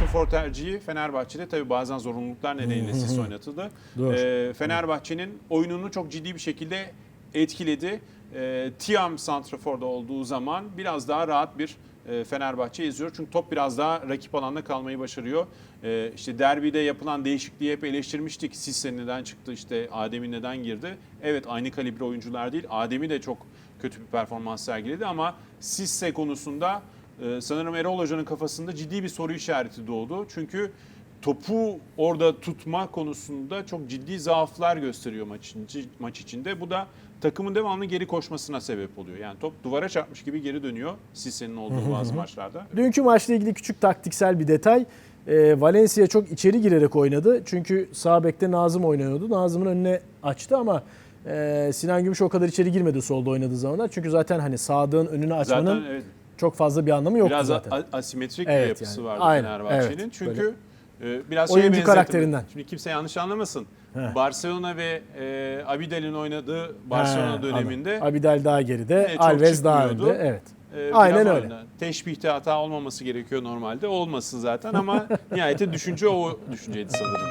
Santrafor tercihi Fenerbahçe'de tabii bazen zorunluluklar nedeniyle sis oynatıldı. Ee, Fenerbahçe'nin oyununu çok ciddi bir şekilde etkiledi. Ee, Tiam Santrafor'da olduğu zaman biraz daha rahat bir e, Fenerbahçe izliyor. Çünkü top biraz daha rakip alanda kalmayı başarıyor. Ee, işte derbide yapılan değişikliği hep eleştirmiştik. Sisse neden çıktı işte Adem'i neden girdi. Evet aynı kalibre oyuncular değil. Adem'i de çok kötü bir performans sergiledi ama Sisse konusunda e, sanırım Erol Hoca'nın kafasında ciddi bir soru işareti doğdu. Çünkü topu orada tutma konusunda çok ciddi zaaflar gösteriyor maç, maç içinde. Bu da takımın devamlı geri koşmasına sebep oluyor. Yani top duvara çarpmış gibi geri dönüyor Sisse'nin olduğu bazı maçlarda. Dünkü maçla ilgili küçük taktiksel bir detay. Ee, Valencia çok içeri girerek oynadı. Çünkü sağ bekte Nazım oynuyordu. Nazım'ın önüne açtı ama e, Sinan Gümüş o kadar içeri girmedi solda oynadığı zamanlar. Çünkü zaten hani sağdığın önünü açmanın Zaten evet, çok fazla bir anlamı yoktu biraz zaten. a- asimetrik bir Evet, yapısı yani. vardı Aynen, Fenerbahçe'nin. evet. Çünkü e, biraz Oyuncu benzettim. karakterinden. Şimdi kimse yanlış anlamasın. Heh. Barcelona ve e, Abidal'in oynadığı Barcelona Ha, döneminde anladım. Abidal daha geride, çok Alves daha önde. Evet. Ee, Aynen biraz öyle. Teşbihte hata olmaması gerekiyor normalde. Olmasın zaten ama nihayetinde düşünce o düşünceydi sanırım.